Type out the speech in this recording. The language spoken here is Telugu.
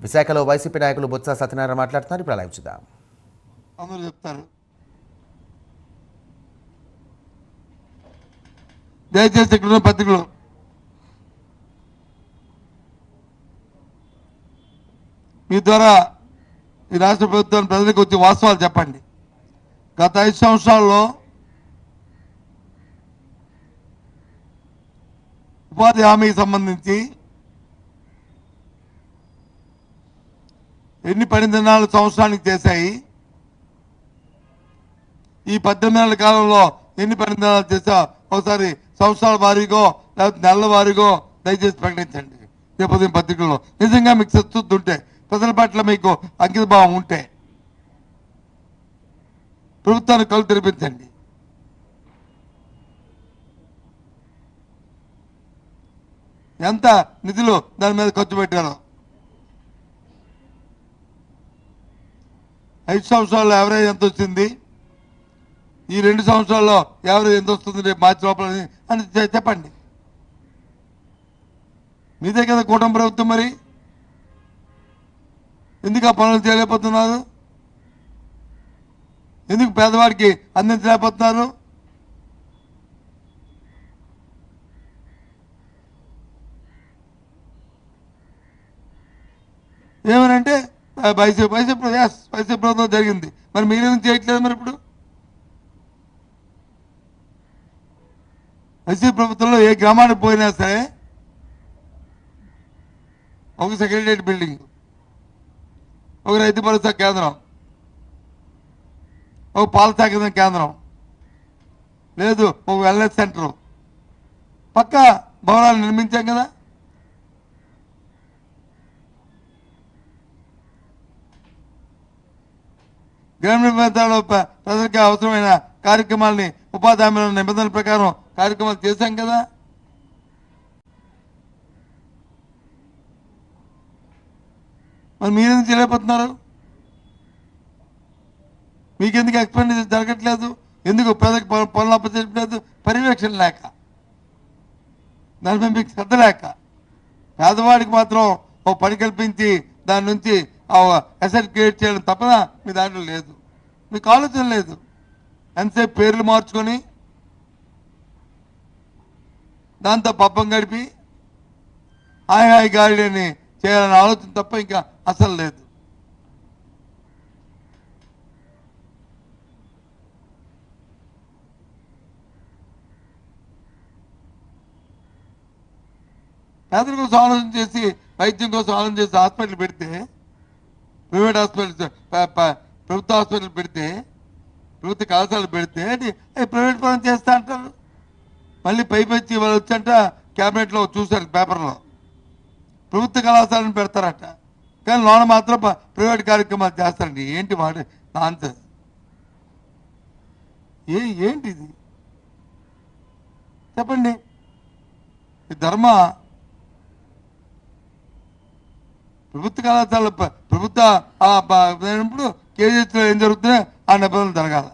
విశాఖలో వైసీపీ నాయకులు బొత్స సత్యనారాయణ మాట్లాడుతున్నారు. ఇప్పుడు అలా చూద్దాం. అందరూ చెప్తారు. దయచేసి ఇక్కడ ఉన్న పత్రికలు. మీ ద్వారా ఈ రాష్ట్ర ప్రభుత్వాన్ని ప్రజలకు వచ్చి వాస్తవాలు చెప్పండి. గత ఐదు సంవత్సరాల్లో ఉపాధి హామీకి సంబంధించి ఎన్ని పన్నెండు నాలుగు సంవత్సరానికి చేశాయి? ఈ పద్దెనిమిది నెలల కాలంలో ఎన్ని పరిణామాలు చేసా ఒకసారి సంవత్సరాల వారీగో లేకపోతే నెలల వారీగో దయచేసి ప్రకటించండి. రేపు పత్రికల్లో. నిజంగా మీకు సత్తుద్ది ఉంటే ప్రజల పట్ల మీకు అంకితభావం ఉంటే ప్రభుత్వానికి కళ్ళు తెరిపించండి. ఎంత నిధులు దాని మీద ఖర్చు పెట్టారో? ఐదు సంవత్సరాల్లో యావరేజ్ ఎంత వచ్చింది? ఈ రెండు సంవత్సరాల్లో యావరేజ్ ఎంత వస్తుంది రేపు మార్చి లోపల అని- చెప్పండి. మీదే కదా కూటమి ప్రభుత్వం మరి? ఎందుకు ఆ పనులు చేయలేకపోతున్నారు? ఎందుకు పేదవాడికి అందించలేకపోతున్నారు? ఏమనంటే ఆ, వైసీపీ వైసీపీ yes, ప్రభుత్వం జరిగింది. మరి మీరేం చేయట్లేదు మరి ఇప్పుడు? వైసీపీ ప్రభుత్వంలో ఏ గ్రామానికి పోయినా సరే ఒక సెక్రటరియట్ బిల్డింగ్ ఒక రైతు భరోసా కేంద్రం ఒక పాల సేకరణ కేంద్రం లేదు ఒక వెల్నెస్ సెంటర్ పక్క భవనాలు నిర్మించాం కదా? గ్రామీణ ప్రాంతాల్లో ప్రజలకు అవసరమైన కార్యక్రమాలని ఉపాధి హామీల నిబంధనల ప్రకారం కార్యక్రమాలు చేశాం కదా? మరి మీరేం చేయలేకపోతున్నారు? మీకెందుకు ఎక్స్పెండిచర్ జరగట్లేదు? ఎందుకు ప్రజలకు పనులు అప్పచెప్పలేదు పర్యవేక్షణ లేక? దానిపై మీకు శ్రద్ధ లేక? పేదవాడికి మాత్రం ఓ పని కల్పించి దాని నుంచి ఎసెట్ క్రియేట్ చేయడం తప్పన మీ దాంట్లో లేదు. మీకు ఆలోచన లేదు ఎంతసేపు పేర్లు మార్చుకొని దాంతో పబ్బం గడిపి హాయ్ హాయ్ గాడిని చేయాలనే ఆలోచన తప్ప ఇంకా అసలు లేదు. పేదల కోసం ఆలోచన చేసి వైద్యం కోసం ఆలోచన చేసి హాస్పిటల్ పెడితే ప్రైవేట్ హాస్పిటల్స్ ప్రభుత్వ హాస్పిటల్ పెడితే ప్రభుత్వ కళాశాలలు పెడితే అది ప్రైవేట్ పరం చేస్తా అంటారు? మళ్ళీ పైపెచ్చి వాళ్ళు వచ్చంట క్యాబినెట్లో చూశారు పేపర్లో. ప్రభుత్వ కళాశాలను పెడతారట. కానీ లోన మాత్రం ప్రైవేట్ కార్యక్రమాలు చేస్తారండి. ఏంటి వాడు? నాంత ఏ ఏంటి ఇది? చెప్పండి. ఈ ధర్మ ప్రభుత్వ కళాశాల ప- ప్రభుత్వ ఆ ప- ఏం జరుగుతుందో ఆ నిబంధనలు జరగాలి.